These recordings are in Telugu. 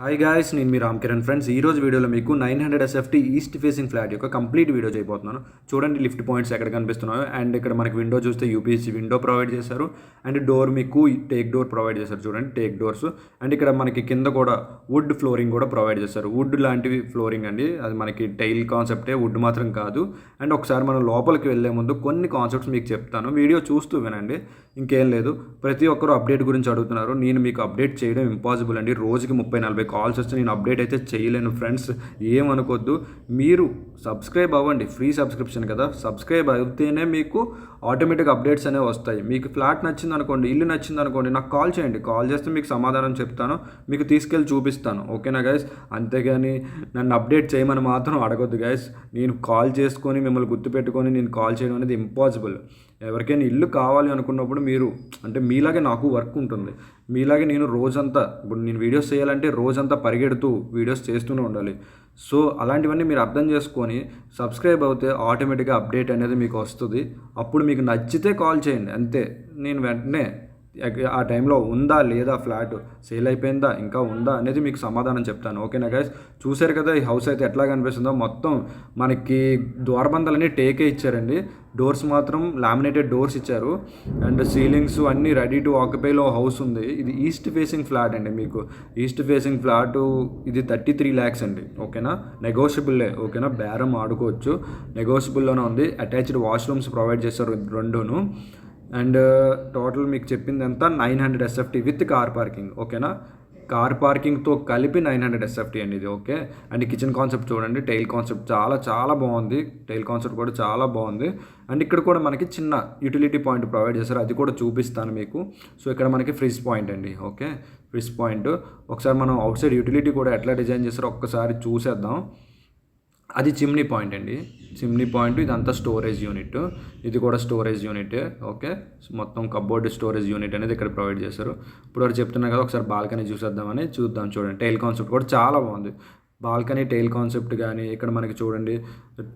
హాయ్ గాయస్ నేను మీ రామ్ కిరణ్ ఫ్రెండ్స్ ఈ రోజు వీడియోలో మీకు nine hundred SFT east facing flat యొక్క కంప్లీట్ వీడియో చేయబోతున్నాను. చూడండి లిఫ్ట్ పాయింట్స్ ఎక్కడ కనిపిస్తున్నాయో. అండ్ ఇక్కడ మనకి విండో చూస్తే యూపీఎస్సీ విండో ప్రొవైడ్ చేశారు. అండ్ డోర్ మీకు టేక్ డోర్ ప్రొవైడ్ చేశారు. చూడండి టేక్ డోర్స్. అండ్ ఇక్కడ మనకి కింద కూడా వుడ్ ఫ్లోరింగ్ కూడా ప్రొవైడ్ చేశారు. వుడ్ లాంటివి ఫ్లోరింగ్ అండి. అది మనకి టైల్ కాన్సెప్టే వుడ్ మాత్రం కాదు. అండ్ ఒకసారి మనం లోపలికి వెళ్ళే ముందు కొన్ని కాన్సెప్ట్స్ మీకు చెప్తాను. వీడియో చూస్తూ వినండి. ఇంకేం లేదు. ప్రతి ఒక్కరు అప్డేట్ గురించి అడుగుతున్నారు. నేను మీకు అప్డేట్ చేయడం ఇంపాసిబుల్ అండి. రోజుకి ముప్పై నలభై కాల్స్ వస్తే నేను అప్డేట్ అయితే చేయలేను ఫ్రెండ్స్ ఏమనుకోద్దు. మీరు సబ్స్క్రైబ్ అవ్వండి. ఫ్రీ సబ్స్క్రిప్షన్ కదా. సబ్స్క్రైబ్ అయితేనే మీకు ఆటోమేటిక్ అప్డేట్స్ అనేవి వస్తాయి. మీకు ఫ్లాట్ నచ్చింది అనుకోండి ఇల్లు నచ్చింది అనుకోండి నాకు కాల్ చేయండి. కాల్ చేస్తే మీకు సమాధానం చెప్తాను. మీకు తీసుకెళ్ళి చూపిస్తాను. ఓకేనా గైస్ అంతేగాని నన్ను అప్డేట్ చేయమని మాత్రం అడగొద్దు గైస్ నేను కాల్ చేసుకొని మిమ్మల్ని గుర్తుపెట్టుకొని నేను కాల్ చేయడం అనేది ఇంపాసిబుల్ ఎవరికైనా ఇల్లు కావాలి అనుకున్నప్పుడు మీరు అంటే మీలాగే నాకు వర్క్ ఉంటుంది. మీలాగే నేను రోజంతా ఇప్పుడు నేను వీడియోస్ చేయాలంటే రోజంతా పరిగెడుతూ వీడియోస్ చేస్తూనే ఉండాలి. సో అలాంటివన్నీ మీరు అర్థం చేసుకొని సబ్స్క్రైబ్ అవుతే ఆటోమేటిక్గా అప్డేట్ అనేది మీకు వస్తుంది. అప్పుడు మీకు నచ్చితే కాల్ చేయండి. అంతే. నేను వెంటనే ఆ టైంలో ఉందా లేదా ఫ్లాట్ సేల్ అయిపోయిందా ఇంకా ఉందా అనేది మీకు సమాధానం చెప్తాను. ఓకేనా గైస్ చూశారు కదా ఈ హౌస్ అయితే ఎట్లా కనిపిస్తుందో? మొత్తం మనకి ద్వారబంధాలన్నీ టేకే ఇచ్చారండి. డోర్స్ మాత్రం లామినేటెడ్ డోర్స్ ఇచ్చారు. అండ్ సీలింగ్స్ అన్నీ రెడీ టు ఆక్యుపైలో హౌస్ ఉంది. ఇది ఈస్ట్ ఫేసింగ్ ఫ్లాట్ అండి మీకు. ఈస్ట్ ఫేసింగ్ ఫ్లాట్ ఇది థర్టీ త్రీ ల్యాక్స్ అండి. ఓకేనా? నెగోషియబుల్లే ఓకేనా? బేరం ఆడుకోవచ్చు. నెగోషియబుల్లోనే ఉంది. అటాచ్డ్ వాష్రూమ్స్ ప్రొవైడ్ చేస్తారు రెండును. అండ్ టోటల్ మీకు చెప్పింది nine hundred SFT with car parking ఓకేనా? కార్ పార్కింగ్తో కలిపి నైన్ హండ్రెడ్ ఎస్ఎఫ్టీ అండి ఇది ఓకే? అండ్ కిచెన్ కాన్సెప్ట్ చూడండి టైల్ కాన్సెప్ట్ చాలా చాలా బాగుంది. టైల్ కాన్సెప్ట్ కూడా చాలా బాగుంది. అండ్ ఇక్కడ కూడా మనకి చిన్న యూటిలిటీ పాయింట్ ప్రొవైడ్ చేశారు అది కూడా చూపిస్తాను మీకు. సో ఇక్కడ మనకి ఫ్రిడ్జ్ పాయింట్ అండి ఓకే? Fridge point. ఒకసారి మనం అవుట్ సైడ్ యూటిలిటీ కూడా ఎట్లా డిజైన్ చేస్తారో ఒక్కసారి చూసేద్దాం. అది చిమ్నీ పాయింట్ అండి. చిమ్నీ పాయింట్ ఇదంతా స్టోరేజ్ యూనిట్. ఇది కూడా స్టోరేజ్ యూనిట్ ఓకే? మొత్తం కబోర్డ్ స్టోరేజ్ యూనిట్ అనేది ఇక్కడ ప్రొవైడ్ చేశారు. ఇప్పుడు వారు చెప్తున్నా కదా ఒకసారి బాల్కనీ చూసేద్దామని చూద్దాం చూడండి. టైల్ కాన్సెప్ట్ కూడా చాలా బాగుంది. బాల్కనీ టైల్ కాన్సెప్ట్ కానీ ఇక్కడ మనకి చూడండి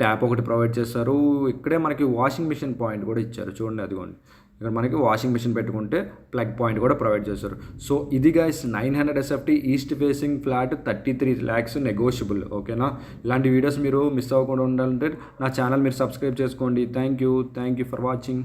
ట్యాప్ ఒకటి ప్రొవైడ్ చేస్తారు ఇక్కడే మనకి వాషింగ్ మిషన్ పాయింట్ కూడా ఇచ్చారు. చూడండి అదిగోండి. ఇక్కడ మనకి వాషింగ్ మిషన్ పెట్టుకుంటే ప్లగ్ పాయింట్ కూడా ప్రొవైడ్ చేస్తారు. సో ఇది guys nine hundred SFT east facing flat thirty three lakhs negotiable ఓకేనా ఇలాంటి వీడియోస్ మీరు మిస్ అవ్వకుండా ఉండాలంటే నా ఛానల్ మీరు సబ్స్క్రైబ్ చేసుకోండి. Thank you thank you for watching